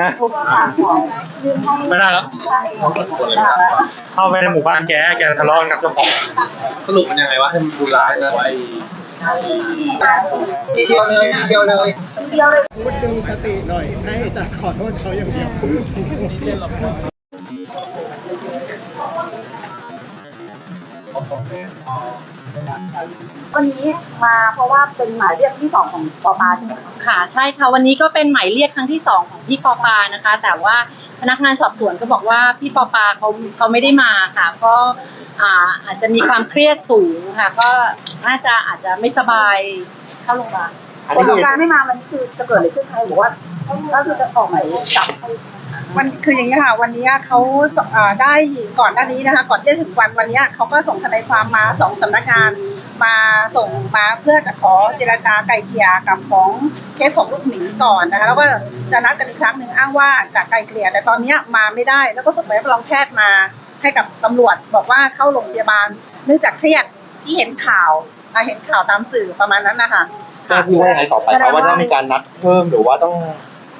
ฮะไม่ได้แล้วเข้าไปในหมู่บ้านแกแกทะเลาะกันกับเจ้าของสรุปมันยังไงวะให้มันดูร้ายนะไอ้ทีเดียวเลยทีเดียวเลยพูดดึงสติหน่อย ให้จะขอโทษเขาอย่างเดียว วันนี้มาเพราะว่าเป็นหมายเรียกที่สองของปอปาใช่ไหมคะค่ะใช่ค่ะวันนี้ก็เป็นหมายเรียกครั้งที่สองของพี่ปอปานะคะ แต่ว่าพนักงานสอบสวนก็บอกว่าพี่ปอปาเขาเขาไม่ได้มาค่ะก็อ่าอาจจะมีความเครียดสูงค่ะ ก็น่าจะอาจจะไม่สบายเข้าโรงพยาบาลอันผลนี้ของคือการไม่มามันคือจะเกิดอะไรขึ้นใครบอกว่าก็คือจะออกหมายจับให้ วันคืออย่างนี้ค่ะ วันนี้เขาเอ่อได้ก่อนหน้านี้นะคะ ก่อนที่จะถึงวันวันนี้เขาก็ส่งทนายความมาสองสำนักงานมาส่งมาเพื่อจะขอเจรจาไกลเกลี่ยกับของเคสของลูกหมีก่อนนะคะแล้วก็จะนัดกันอีกครั้งหนึ่งอ้างว่าจะไกลเกลี่ยแต่ตอนนี้มาไม่ได้ แล้วก็ส่งใบรับรองแพทย์มาให้กับตำรวจบอกว่าเข้าโรงพยาบาล เนื่องจากเครียดที่เห็นข่าวอะเห็นข่าวตามสื่อประมาณนั้นนะคะเจ้าหน้าที่ว่ายังไงต่อไปครับว่าต้องมีการนัดเพิ่มหรือว่าต้อง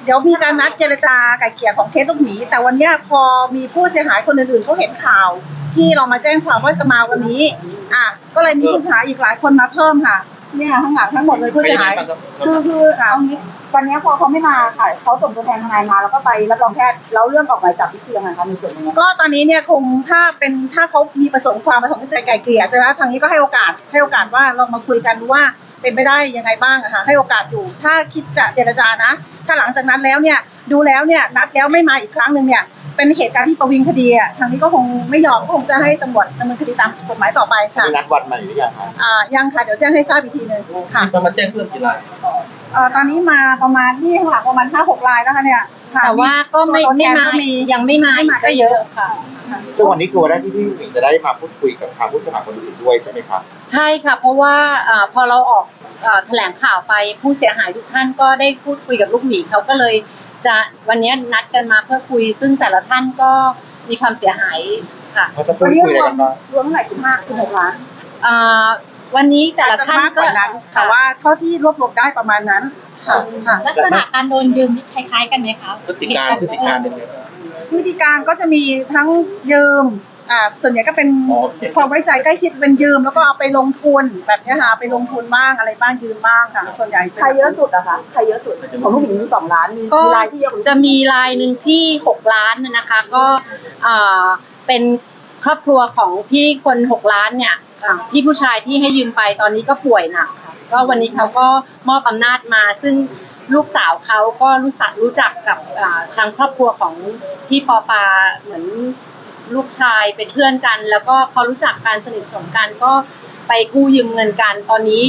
เดี๋ยวมีการนัดเจรจาไกลเกลี่ยของเคสลูกหมี แต่วันเนี้ยพอมีผู้เสียหายคนอื่นๆเขาเห็นข่าว ที่เรามาแจ้งความว่าจะมาวันนี้ อะก็เลยมีผู้เสียหายอีกหลายคนมาเพิ่มค่ะ เนี่ยข้างหลังทั้งหมดเลยผู้เสียหายคือคือเอางี้วันนี้พอเขาไม่มาค่ะเขาส่งตัวแทนทนายมาแล้วก็ไปรับรองแพทย์แล้วเรื่องออกหมายจับที่คือยังไงคะมีส่วนยังไงก็ตอนนี้เนี่ยคงถ้าเป็นถ้าเขามีประสงค์ความประสงค์ใจไกลเกลี่ยใช่ไหมทางนี้ก็ให้โอกาสให้โอกาสว่าเรามาคุยกันดูว่า เป็นไปได้ยังไงบ้างอะค่ะให้โอกาสอยู่ ถ้าคิดจะเจรจานะ ถ้าหลังจากนั้นแล้วเนี่ยดูแล้วเนี่ยนัดแล้วไม่มาอีกครั้งหนึ่งเนี่ยเป็นเหตุการณ์ที่ประวิงคดีอะทางนี้ก็คงไม่ยอมก็คงจะให้ตำรวจดำเนินคดีตามกฎหมายต่อไปค่ะมีนัดวันมาอยู่หรือยังครับอ่ายังค่ะเดี๋ยวแจ้งให้ทราบอีกทีหนึ่งค่ะ จะมาแจ้งเพิ่มกี่ราย เอ่อตอนนี้มาประมาณนี่ค่ะประมาณห้าหกลายแล้วค่ะเนี่ย ค่ะแต่ว่าก็ไม่ตัวแทไม่นมาก็มียังไม่มาไม่มา ก็เยอะค่ะ ซึ่งวันนี้คือวันแรกที่พี่หมิงจะได้มาพูดคุยกับทางผู้เสียหายคนอื่นด้วยใช่ไหมครับ ใช่ค่ะ เพราะว่าอาพอเราออกอาแถลงข่าวไปผู้เสียหายทุกท่านก็ได้พูดคุยกับลูกหมีเขาก็เลยจะวันนี้นัดกันมาเพื่อคุย ซึ่งแต่ละท่านก็มีความเสียหายค่ะเขาจะพูวัดนนี้คุยรอะไรวมกันบ้างรวมเท่าไหร่สิบห้าสิบหกล้านอ่าวันนี้แต่ละท่านมากกก็ว่านั้นแต่ว่าเท่าที่รวบรวมได้ประมาณนั้น ค่ะค่ะลักษณะการโดนยืมนี่คล้ายๆกันไหมคะพฤติการพฤติการเป็นไงบ้างวิธีการก็จะมีทั้งยืม อ่า ส่วนใหญ่ก็เป็นอ๋อความไว้ใจใกล้ชิดเป็นยืม แล้วก็เอาไปลงทุนแบบเนี้ยค่ะไปลงทุนบ้างอะไรบ้างยืมบ้างค่ะ ส่วนใหญ่ป็นใครเยอะสุดอะคะ ใครเยอะสุด ของลูกหมีมีสองล้าน มีก็มีรายที่เยอะกว่าจะมีรายหนึ่งที่หกล้านน่ะนะคะ ก็อ่าเป็นครอบครัวของพี่คนหกล้านเนี่ยอ่าพี่ผู้ชายที่ให้ยืมไปตอนนี้ก็ป่วยหนักค่ะ ก็วันนี้เขาก็มอบอำนาจมา ซึ่งลูกสาวเขาก็รู้สักรู้จักกับทางครอบครัวของพี่ปอปาเหมือนลูกชายเป็นเพื่อนกัน แล้วก็พอรู้จักการสนิทสนมกันก็ไปกู้ยืมเงินกัน ตอนนี้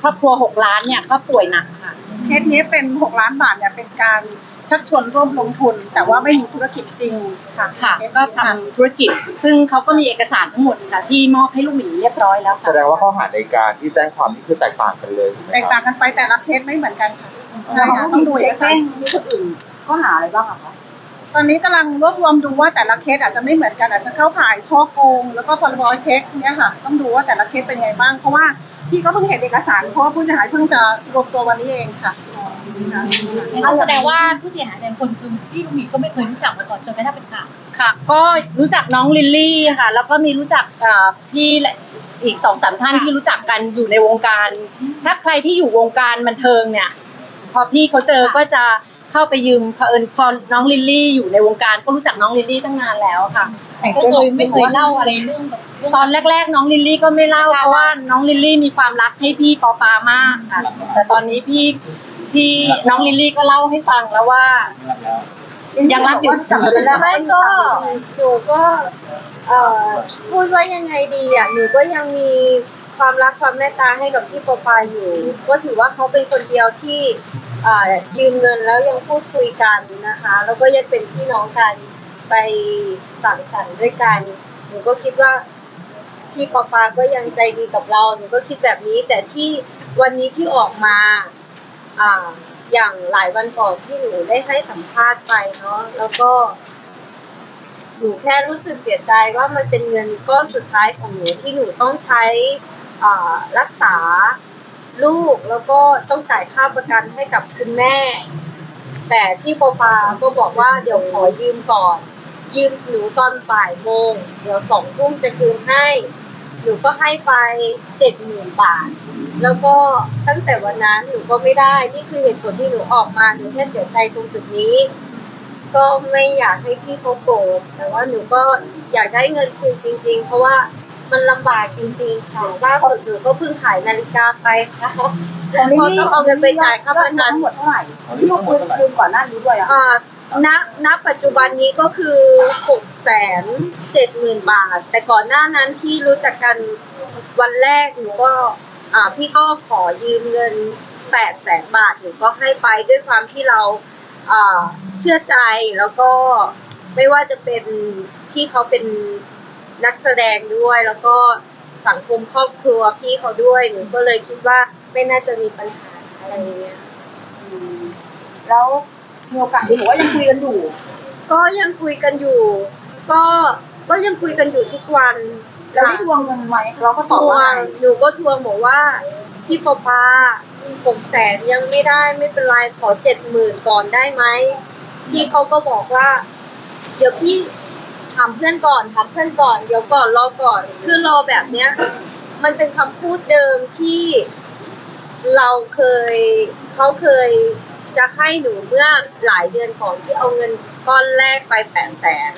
ครอบครัวหกล้านเนี่ยก็ป่วยหนักค่ะ เคสนี้เป็นหกล้านบาทเนี่ยเป็นการชักชวนร่วมลงทุน แต่ว่าไม่มีธุรกิจจริงค่ะค่ะเคสก็นี้ทำธุรกิจ ซึ่งเขาก็มีเอกสารทั้งหมดค่ะที่มอบให้ลูกหมีเรียบร้อยแล้วแสค่ะดงว่าข้อหาในการที่แจ้งความนี่คือแตกต่างกันเลยถูกไหมแตกคต่ารับงกันไปแต่ละเคสไม่เหมือนกันค่ะแล้ใช่วของค่ะลูกหต้อมีงดูเอเช็กคสาแจ้รงมีคนอื่นข้อหาอะไรบ้างอะคะ ตอนนี้กำลังรวบรวมดูว่าแต่ละเคสอาจจะไม่เหมือนกันอาจจะเข้าข่ายช่อโกง แล้วก็พรบเช็คเนี่ยค่ะ ต้องดูว่าแต่ละเคสเป็นยังไงบ้าง เพราะว่า พี่ก็เพิ่งเห็นเอกสาร เพราะว่าผู้เสียหายเพิ่งจะรวมตัววันนี้เองค่ะงั้นแสดงว่าผู้เสียหายแต่ละคนคือพี่ลูกหมีก็ไม่เคยรู้จักมาก่อนจนกระทั่งเป็นข่าวค่ะ ก็รู้จักน้องลิลลี่ค่ะ แล้วก็มีรู้จักเอ่อพี่และอีกสองสามท่านที่รู้จักกันอยู่ในวงการ ถ้าใครที่อยู่วงการบันเทิงเนี่ย พอพี่เขาเจอก็จะเข้าไปยืมเผอิญพอน้องลิลลี่อยู่ในวงการก็รู้จักน้องลิลลี่ตั้งนานแล้วค่ะ แต่ก็เคยไม่เคยเล่าอะไรเรื่องแบบเรื่องตอนแรก ๆ น้องลิลลี่ก็ไม่เล่าเพราะว่าน้องลิลลี่มีความรักให้พี่ปอปามากค่ะแต่ตอนนี้พี่พี่น้องลิลลี่ก็เล่าให้ฟังแล้วว่า ยังรักอยู่จับไปแล้วไม่ก็หนูก็ เอ่อพูดว่ายังไงดีอะหนูก็ยังมีความรักความเมตตาให้กับพี่ปอปาอยู่ ก็ถือว่าเขาเป็นคนเดียวที่เอ่อยืมเงินแล้วยังพูดคุยกันนะคะ แล้วก็ยังเป็นพี่น้องกัน ไปสังสรรค์ด้วยกัน หนูก็คิดว่าพี่ปอปาก็ยังใจดีกับเรา หนูก็คิดแบบนี้ แต่ที่วันนี้ที่ออกมาอ่าอย่างหลายวันก่อนที่หนูได้ให้สัมภาษณ์ไปเนาะ แล้วก็หนูแค่รู้สึกเสียใจว่ามันเป็นเงินก้อนสุดท้ายของหนูที่หนูต้องใช้รักษาลูกแล้วก็ต้องจ่ายค่าประกันให้กับคุณแม่ แต่ที่ปอปาก็บอกว่าเดี๋ยวขอยืมก่อน ยืมหนูตอนบ่ายโมง เดี๋ยวสองทุ่มจะคืนให้ หนูก็ให้ไปเจ็ดหมื่นบาท แล้วก็ตั้งแต่วันนั้นหนูก็ไม่ได้ นี่คือเหตุผลที่หนูออกมา หนูแค่เสียใจตรงจุดนี้ ก็ไม่อยากให้พี่เขาโกรธ แต่ว่าหนูก็อยากได้เงินคืนจริง ๆ เพราะว่ามันลำบากจริงๆค่ะล่าสุดหนูก็เพิ่งขายนาฬิกาไปค่ะของลิลพอลี่ต้องเอาเงินไปจ่ายค่าประกันทั้งหมดเท่าไหร่ที่ลูกคืนคืนก่อนหน้านี้ด้วยอะอ่า ณณปัจจุบันนี้ก็คือหกแสนเจ็ดหมื่นบาท แต่ก่อนหน้านั้นที่รู้จักกันวันแรกหนูก็อ่าพี่ก็ขอยืมเงินแปดแสนบาทหนูก็ให้ไปด้วยความที่เราอ่าเชื่อใจแล้วก็ไม่ว่าจะเป็นพี่เขาเป็นนักแสดงด้วย แล้วก็สังคมครอบครัวพี่เขาด้วยหนูก็เลยคิดว่าไม่น่าจะมีปัญหาอะไรอย่างเงี้ย แล้ว มีโอกาสที่หนูว่ายังคุยกันอยู่ ก็ยังคุยกันอยู่ ก็ก็ยังคุยกันอยู่ทุกวันแล้วได้ทวงเงินไหมเราก็ทตอบวว่าไงงหนูก็ทวงบอกว่าพี่ปอปาหกแสนยังไม่ได้ไม่เป็นไรขอเจ็ดหมื่นก่อนได้ไหมพี่เขาก็บอกว่า เดี๋ยวพี่ถามเพื่อนก่อนถามเพื่อนก่อนเดี๋ยวก่อนรอก่อนคือรอแบบเนี้ย มันเป็นคำพูดเดิมที่เราเคยเขาเคย จะให้หนูเมื่อหลายเดือนก่อนที่เอาเงินก้อนแรกไปแปดแสน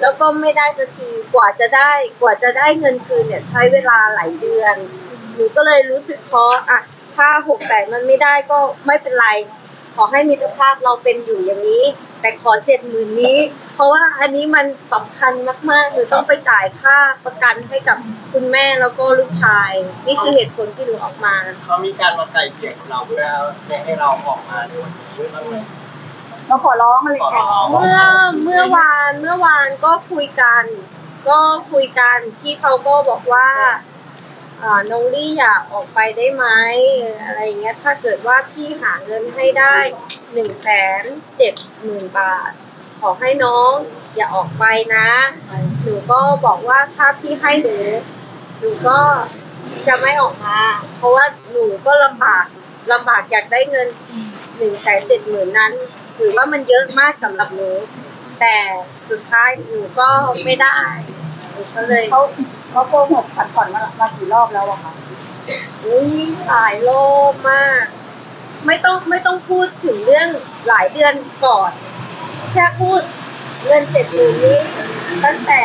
แล้วก็ไม่ได้สักทีกว่าจะได้กว่าจะได้เงินคืนเนี่ยใช้เวลาหลายเดือน หนูก็เลยรู้สึกท้ออะถ้าหกแสนมันไม่ได้ก็ไม่เป็นไร ขอให้มิตรภาพเราเป็นอยู่อย่างนี้ แต่ขอเจ็ดหมื่นนี้ เพราะว่าอันนี้มันสำคัญมากๆหนูต้องไปจ่ายค่าประกันให้กับคุณแม่แล้วก็ลูกชาย นี่คือเหตุผลที่หนูออกมาเขามีการมาไกลเกลี่ยกับเราเพื่อไม่ให้เราออกมาในวันนี้ด้วยบ้างไหมเราขอร้องอะไรอย่างเงี้ยขอร้องเมื่อเมื่อวานเมื่อวานก็คุยกัน ก็คุยกันพี่เขาก็บอกว่าอ่า น้องลี่อยากออกไปได้ไหมอะไรอย่างเงี้ยถ้าเกิดว่าพี่หาเงินให้ได้หนึ่งแสนเจ็ดหมื่นบาท ขอให้น้องอย่าออกไปนะ หนูก็บอกว่าถ้าพี่ให้หนูหนูก็จะไม่ออกมา เพราะว่าหนูก็ลำบากลำบากอยากได้เงินหนึ่งแสนเจ็ดหมื่นนั้นถือว่ามันเยอะมากสำหรับหนูแต่สุดท้ายหนูก็ไม่ได้ ก็เลยเขาเขาโกหกผัดผ่อนมามากี่รอบแล้วอะคะอุ้ยหลายโลกมาก ไม่ต้องไม่ต้องพูดถึงเรื่องหลายเดือนก่อน แค่พูดเงินเจ็ดหมื่นนี้ ตั้งแต่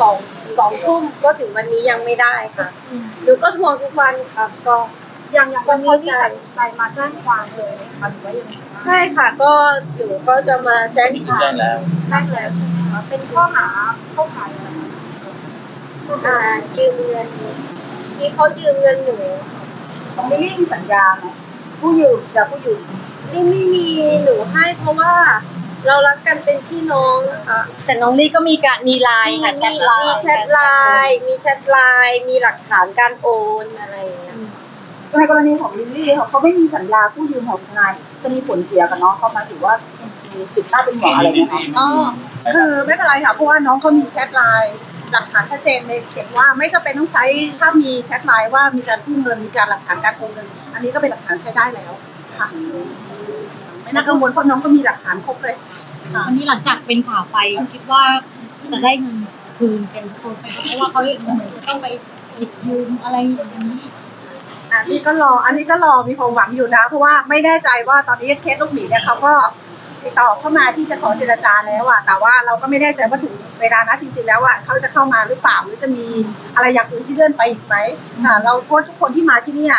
สองสองทุ่มก็ถึงวันนี้ยังไม่ได้ค่ะหนูก็ทวงทุกวันค่ะก็ยังยังวันนี้ที่ตัดสินใจมาแจ้งความเลยนะคะหรือว่ายังไงบ้างใช่ค่ะ ก็หนูก็จะมาแจ้งความแจ้งแล้วแจ้งแล้วใช่ไหมคะเป็นข้อหาเข้าขาย อะไรคะอ่ายืมเงินที่เขายืมเงินหนูของลิลลี่มีสัญญาไหมผู้ยืมกับผู้ยืมนี่ไม่มีหนูให้เพราะว่า เรารักกันเป็นพี่น้องนะคะแต่น้องลี่ก็มีการมีไลน์ค่ะแชทไลมีน์แชทไลน์มีแชทไลน์มีหลักฐานการโอนอะไรอย่างเงี้ยในกรณีของลิลลี่เขาเขาไม่มีสัญญาผู้ยืมของทนายจะมีผลเสียกับน้องเขาไหมถือว่ามีสิทธิ์หน้าเป็นหมออะไรไหมคะ อ๋อคือไม่เป็นไรค่ะเพราะว่าน้องเขามีแชทไลน์ หลักฐานชัดเจนเลยเขียนว่าไม่จำเป็นต้องใช้ถ้ามีแชทไลน์ว่ามีการกู้เงินมีการหลักฐานการโอนเงิน อันนี้ก็เป็นหลักฐานใช้ได้แล้วค่ะไม่น่ากังวลเพราะน้องก็มีหลักฐานครบเลยวันนี้หลังจากเป็นข่าวไปคิดว่าจะได้เงินคืนเป็นคนไปเพราะว่าเขาเหมือนจะต้องไปหยิบยืมอะไรอย่างนี้อันนี้ก็รอ อันนี้ก็รอมีความหวังอยู่นะ เพราะว่าไม่แน่ใจว่าตอนนี้เคสลูกหมีเนี่ยเขาก็ ติดต่อเข้ามาที่จะขอเจรจาแล้วอะแต่ว่าเราก็ไม่แน่ใจว่าถึงเวลานะจริงๆแล้วอะเขาจะเข้ามาหรือเปล่าหรือจะมีอะไรอย่างอื่นที่เลื่อนไปอีกไหมค่ะเราโค้ชทุกคนที่มาที่เนี่ย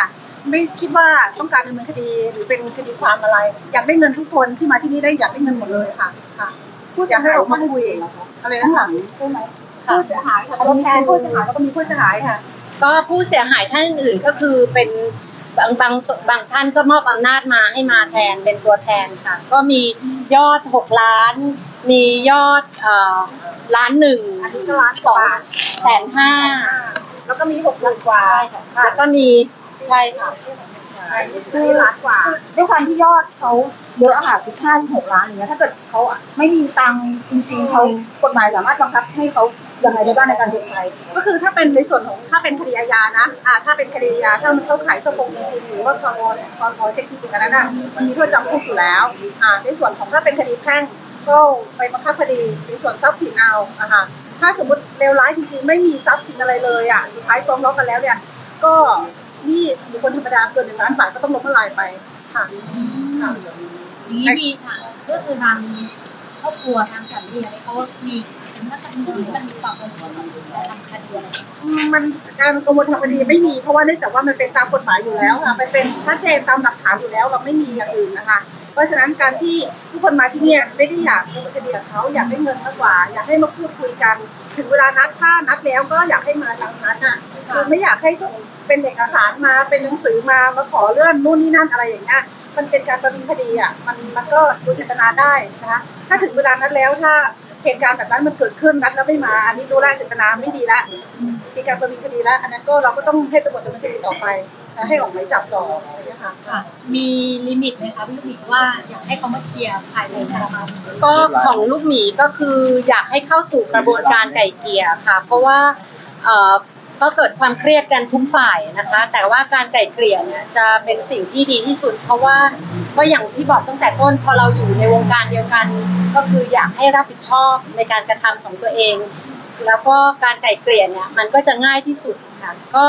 ไม่คิดว่าต้องการดำเนินคดีหรือเป็นคดีความอะไร อยากได้เงินทุกคนที่มาที่นี่ได้อยากได้เงินหมดเลยค่ะค่ะผู้เสียหายออกมาคุยเองเหรอคะอะไรข้างนะหลัคะงใช่ไหมผู้เสียหายค่ะตัวแทนผู้เสียหายแล้วก็มีผู้เสียหายค่ะ ก็ผู้เสียหายท่านอื่นก็คือเป็น บางบางส่วนบางท่านก็มอบอำนาจมาให้มาแทนเป็นตัวแทนค่ะ ก็มียอดหกล้าน มียอดเอ่อล้านหนึ่งอันนี้ก็ล้านกสว่าองแสนห้าแล้วก็มีหกหมื่นกว่าแล้วก็มีใช่ค่ะ ใช่คือล้านกว่า ด้วยความที่ยอดเขาเยอะอะค่ะสิบห้าหกล้านอย่างเงี้ยถ้าเกิดเขาไม่มีตังค์จริง ๆเขากฎหมายสามารถบังคับให้เขา ยังไงได้บ้างในการชดใช้ก็คือถ้าเป็นในส่วนของถ้าเป็นคดีอาญานะอ่าถ้าเป็นคดีอาญาถ้ามันเข้าข่ายช่อโกงจริงๆหรือว่าคอมเนี่ยคอมเช็คจริงๆอันนั้นน่ะมันมีโทษจำคุกอยู่แล้วอ่าในส่วนของถ้าเป็นคดีแพ่งก็ไปบังคับคดีในส่วนทรัพย์สินเอาอ่าฮะถ้าสมมติเลวร้ายจริงๆไม่มีทรัพย์สินอะไรเลยอะสุดท้ายฟ้องร้องกันแล้วเนี่ย ก็นี่บุคคลธรรมดาเกินหนึ่งล้านบาทก็ต้องล้มละลายไปค่ะค่ะอย่างนี้มีค่ะก็คือทางครอบครัวทางสามีอะไรเขามี มันมีความกังวลกับทำคดีอะไรอืมมันการกังวลทางคดีไม่มีเพราะว่าเนื่องจากว่ามันเป็นตามกฎหมายอยู่แล้วค่ะมันเป็นชัดเจนตามหลักฐานอยู่แล้วเราไม่มีอย่างอื่นนะคะ เพราะฉะนั้นการที่ทุกคนมาที่เนี่ยไม่ได้อยากเนินคดีกับเขาอยากได้เงินมากกว่า อยากให้มาพูดคุยกัน ถึงเวลานัดถ้านัดแล้วก็อยากให้มาตามนัดอะคือไม่อยากให้ส่งเป็นเอกสารมาเป็นหนังสือมามาขอเลื่อนนู่นนี่นั่นอะไรอย่างเงี้ยมันเป็นการประมินคดีอะมันมันก็ดูเจตนาได้นะคะถ้าถึงเวลานัดแล้วถ้า เหตุการณ์แบบนั้นมันเกิดขึ้นนัดแล้วไม่มา อันนี้รู้แล้วเจตนาไม่ดีละมีการประมินคดีแล้วอันนั้นก็เราก็ต้องให้ตำรวจดำเนินคดีต่อไปนะให้ออกหมายจับต่ออะไรอย่างเงี้ยค่ะค่ะมีลิมิตไหมคะพี่ลูกหมีว่าอยากให้เขามาเคลียร์ภายในประมาณก็ของลูกหมีก็คืออยากให้เข้าสู่กระบวนการไก่เกลี่ยค่ะ เพราะว่าเอ่อ ก็เกิดความเครียดกันทุกฝ่ายนะคะ แต่ว่าการไก่เกลี่ยเนี่ยจะเป็นสิ่งที่ดีที่สุด เพราะว่าก็อย่างที่บอกตั้งแต่ต้นพอเราอยู่ในวงการเดียวกัน ก็คืออยากให้รับผิดชอบในการกระทำของตัวเอง แล้วก็การไก่เกลี่ยเนี่ยมันก็จะง่ายที่สุดค่ะก็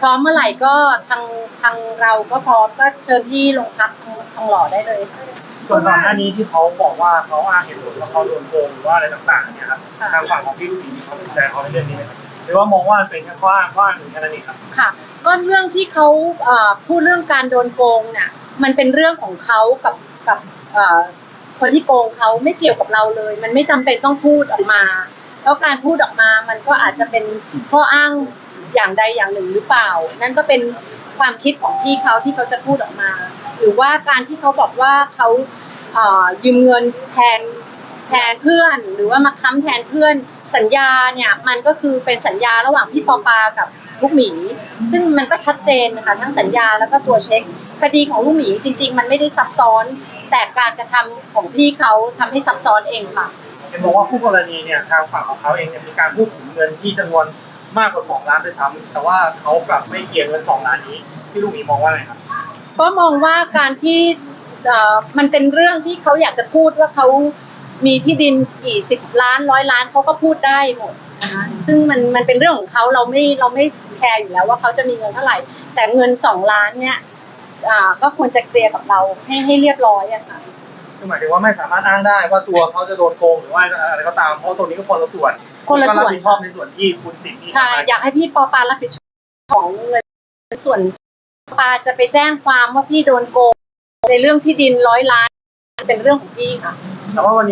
พร้อมเมื่อไหร่ก็ทางทางเราก็พร้อมก็เชิญที่โรงพักทองทองหล่อได้เลยค่ะส่วนก่อนหน้านี้ที่เขาบอกว่าเขาอ้างเหตุผลว่าเขาโดนโกงหรือว่าอะไรต่างๆเนี่ยครับทางฝั่งของพี่ลูกหมีเขาสนใจเขาในเรื่องนี้ไหมครับ หรือว่ามองว่ามันเป็นแค่ข้ออ้างข้ออ้างหนึ่งแค่นั้นเองครับ ค่ะ ก็เรื่องที่เขาเอ่อพูดเรื่องการโดนโกงเนี่ยมันเป็นเรื่องของเขากับกับเอ่อคนที่โกงเขาไม่เกี่ยวกับเราเลย มันไม่จำเป็นต้องพูดออกมา แล้วการพูดออกมามันก็อาจจะเป็นข้ออ้างอย่างใดอย่างหนึ่งหรือเปล่า นั่นก็เป็นความคิดของพี่เขาที่เขาจะพูดออกมา หรือว่าการที่เขาบอกว่าเขาเอ่อยืมเงินแทน แทนเพื่อน หรือว่ามาค้ำแทนเพื่อน สัญญาเนี่ยมันก็คือเป็นสัญญาระหว่างพี่ปอปากับลูกหมี ซึ่งมันก็ชัดเจนนะคะทั้งสัญญาแล้วก็ตัวเช็ค คดีของลูกหมีจริง ๆ มันไม่ได้ซับซ้อน แต่การกระทำของพี่เขาทำให้ซับซ้อนเองค่ะเห็นบอกว่าผู้กรณีเนี่ยทางฝั่งของเขาเองเนี่ยมีการพูดถึงเงินที่จำนวนมากกว่าสองล้านด้วยซ้ำแต่ว่าเขากลับไม่เคลียร์เงินสองล้านนี้พี่ลูกหมีมองว่าไงครับก็มองว่าการที่เอ่อมันเป็นเรื่องที่เขาอยากจะพูดว่าเขา มีที่ดินกี่สิบล้านร้อยล้านเขาก็พูดได้หมดนะคะซึ่งมันมันเป็นเรื่องของเขาเราไม่เราไม่แคร์อยู่แล้วว่าเขาจะมีเงินเท่าไหร่ แต่เงินสองล้านเนี่ยอ่าก็ควรจะเคลียร์กับเราให้ให้เรียบร้อยอะค่ะ คือหมายถึงว่าไม่สามารถอ้างได้ว่าตัวเขาจะโดนโกงหรือว่าอะไรก็ตามเพราะตัวนี้ก็คนละส่วนคนละส่วน ก็รับผิดชอบในส่วนที่คุณติดหนี้ใช่อยากให้พี่ปอปารับผิดชอบของเงินส่วนปาจะไปแจ้งความว่าพี่โดนโกงในเรื่องที่ดินร้อยล้านเป็นเรื่องของพี่ค่ะ แต่ว่าวันนี้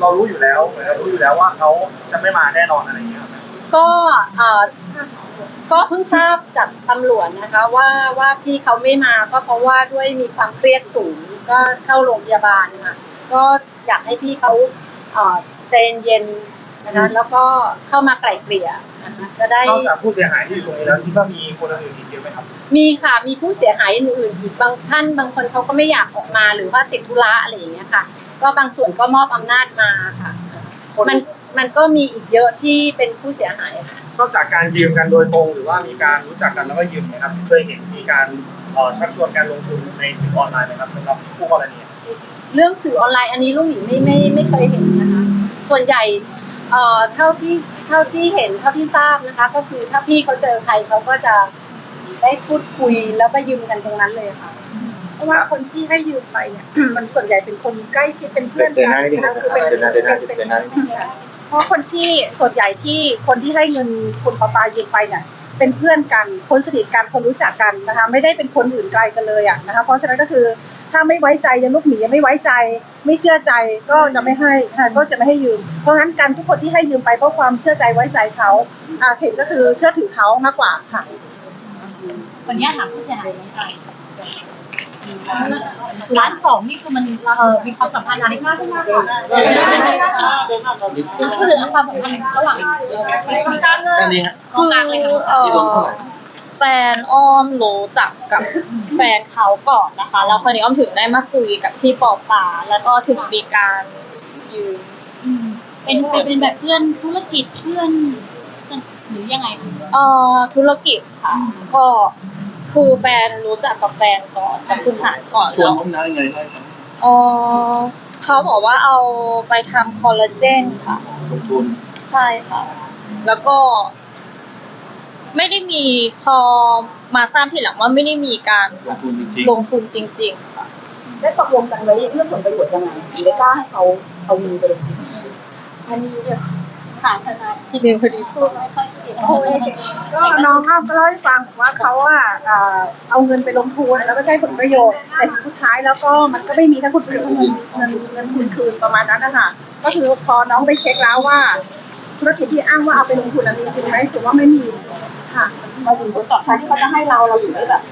เรารู้อยู่แล้วเหมือนเรารู้อยู่แล้วว่าเขาจะไม่มาแน่นอนอะไรอย่างเงี้ยครับก็เอ่อก็เพิ่งทราบจากตำรวจนะคะว่าว่าพี่เขาไม่มาก็เพราะว่าด้วยมีความเครียดสูงก็เข้าโรงพยาบาลนะคะก็อยากให้พี่เขาเอ่อใจเย็นๆนะคะแล้วก็เข้ามาไกล่เกลี่ยนะคะจะได้ นอกจากผู้เสียหายที่อยู่ตรงนี้แล้วคิดว่ามีคนอื่นอีกเยอะไหมครับ มีค่ะ มีผู้เสียหายอื่นๆอีกบางท่านบางคนเขาก็ไม่อยากออกมาหรือว่าติดธุระอะไรอย่างเงี้ยค่ะ ก็บางส่วนก็มอบอำนาจมาค่ะคนมันมันก็มีอีกเยอะที่เป็นผู้เสียหายค่ะ นอกจากการยืมกันโดยตรงหรือว่ามีการรู้จักกันแล้วก็ยืมเนะครับเคยเห็นมีการเอ่อชักชวนการลงทุนในสื่อออนไลน์ไหมครับสำหรับผู้กรณี เรื่องสื่อออนไลน์อันนี้ลุงหมีไม่ไม่ไม่เคยเห็นนะคะ ส่วนใหญ่เอ่อเท่าที่เท่าที่เห็นเท่าที่ทราบนะคะ ก็คือถ้าพี่เขาเจอใครเขาก็จะได้พูดคุยแล้วก็ยืมกันตรงนั้นเลยค่ะเพ ราะว่าคนที่ให้ยืมไปเนี่ยมันส่วนใหญ่เป็นคนใกล้ชิดเป็นเพื่อนเดินกัหน้านิดนึงนะคือเป็นเดินหน้าเดินหน้าเป็นเดินหน้านิดนึงเพราะคนที่ส่วนใหญ่ที่คนที่ให้เงินคุณปาปายืมไปเนี่ยเป็นเพื่อนกันคนสนิทกันคนรู้จักกันนะคะไม่ได้เป็นคนอื่นไกลกันเลยอะนะคะเพราะฉะนั้นก็คือถ้าไม่ไว้ใจอยังลูกหมียังไม่ไว้ใจ ไม่เชื่อใจก็จะไม่ให้ค่ะก็จะไม่ให้ยืม เพราะฉะนั้นการทุกคนที่ให้ยืมไปเพราะความเชื่อใจไว้ใจเขาอ่าเห็นก็คือเชื่อถือเขามากกว่าค่ะวันนี้ถามผู้เสียหายเหมือนกัน ร้านสองนี่คือมันเออมีความสัมพันธ์อะไรมากขึ้นมากกว่าก็คือความสัมพันธ์ระหว่างอันนี้ฮะ คือเออที่ลงเท่าไหร่แฟนอ้อมรู้จักกับแฟนเขาก่อนนะคะ แล้วคนนี้อ้อมถึงได้มาคุยกับพี่ปอปาแล้วก็ถึงมีการยืมเป็นเป็นแบบเพื่อนธุรกิจเพื่อนหรือยังไงเอ่อธุรกิจค่ะ ก็ คือแฟนรู้จักกับแฟนก่อนกับคุณหารก่อนชวนแล้วน้องน้ายังไงให้ครับเออเขาบอกว่าเอาไปทำคอลลาเจนค่ะ ลงทุนใช่ค่ะ แล้วก็ ไม่ได้มีพอมาทราบทีหลังว่าไม่ได้มีการลงทุนจริงลงทุนจริง ๆ ค่ะ ได้ตกลงกันไว้เรื่องผลประโยชน์ยังไงถึงได้กล้าให้เขาเอาเงินไปลงทุนอันนี้เนี่ย ถามทนายทีนึงพอดีพูดไม่ค่อยเก่งโอ้ยก็น้องเขาก็เล่าให้ฟังว่าเขาอะเอาเงินไปลงทุนแล้วก็ได้ผลประโยชน์แต่สุดท้ายแล้วก็มันก็ไม่มีทั้งผลประโยชน์ทั้งเงินเงินเงินทุนคืนประมาณนั้นนะคะก็คือพอน้องไปเช็คแล้วว่าธุรกิจที่อ้างว่าเอาไปลงทุนอันนี้จริงไหมถือว่าไม่มีค่ะมาถึงผลตอบแทนที่เขาจะให้เราเราอยู่ได้แบบ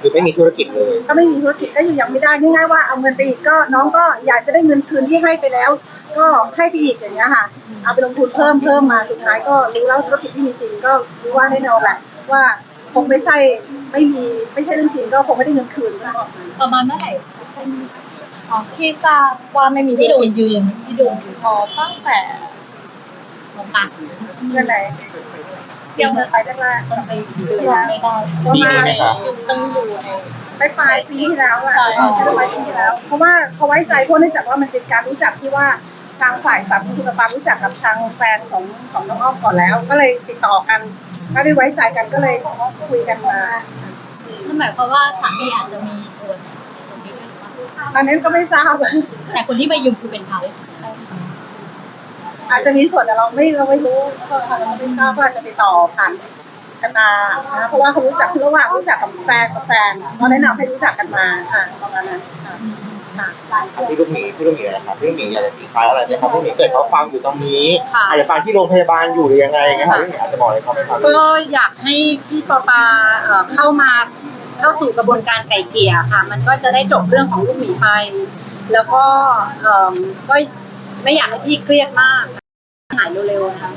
หรือไม่มีธุรกิจเลย ก็ไม่มีธุรกิจก็อยู่ยังไม่ได้ง่ายๆว่าเอาเงินไปอีกก็น้องก็อยากจะได้เงินคืนที่ให้ไปแล้ว ก็ให้ไปอีกอย่างเงี้ยค่ะ เอาไปลงทุนเพิ่มเพิ่มมาสุดท้ายก็รู้แล้วธุรกิจที่มีจริงก็รู้ว่าแน่นอนแหละว่าคงไม่ใช่ไม่มีไม่ใช่เรื่องจริงก็คงไม่ได้เงินคืนค่ะประมาณเมื่อไหร่อ๋อที่ทราบว่าไม่มีที่โดธุรนกิจยืมที่โดนยืมพอตั้งแต่ลงตังเงินไหนเดี๋ยวไปแรกต้องไปเดือนไม่ได้ๆประมาณต้องอยู่ในปลายปลายปีที่แล้วอะใช่ปลายปีที่แล้ว เพราะว่าเขาไว้ใจเพราะเนื่องจากว่ามันเป็นการรู้จักที่ว่า ทางฝ่ายสามีคุณปารู้จักกับทางแฟนของของน้องอ้อมก่อนแล้ว ก็เลยติดต่อกันก็ได้ไว้ใจกันก็เลยคุยกันมานั่นหมายความว่าสามีอาจจะมีส่วนในตรงนี้ด้วยหรือเปล่าอันนั้นก็ไม่ทราบแต่คนที่ไปยืมคือเป็นเขาอาจจะมีส่วนแต่เราไม่เราไม่รู้ก็เราไม่ทราบว่าจะติดต่อผ่านกันมานะเพราะว่าเขารู้จักระหว่างรู้จักกับแฟนกับแฟนเขาแนะนำให้รู้จักกันมาค่ะประมาณนั้นค่ะค่ะ พี่ลูกหมีพี่ลูกหมีนะครับพี่ลูกหมีอยากจะทิ้งท้ายอะไรไหมครับพี่ลูกหมีเกิดเขาฟังอยู่ตรงนี้ค่ะอาจจะฟังที่โรงพยาบาลอยู่หรือยังไงเงี้ยครับพี่ลูกหมีอาจจะบอกอะไรเขาไหมครับก็อยากให้พี่ปอปาเอ่อเข้ามาเข้าสู่กระบวนการไก่เกลี่ยค่ะ มันก็จะได้จบเรื่องของลูกหมีไป แล้วก็เอ่อก็ไม่อยากให้พี่เครียดมาก หายเร็วๆนะคะ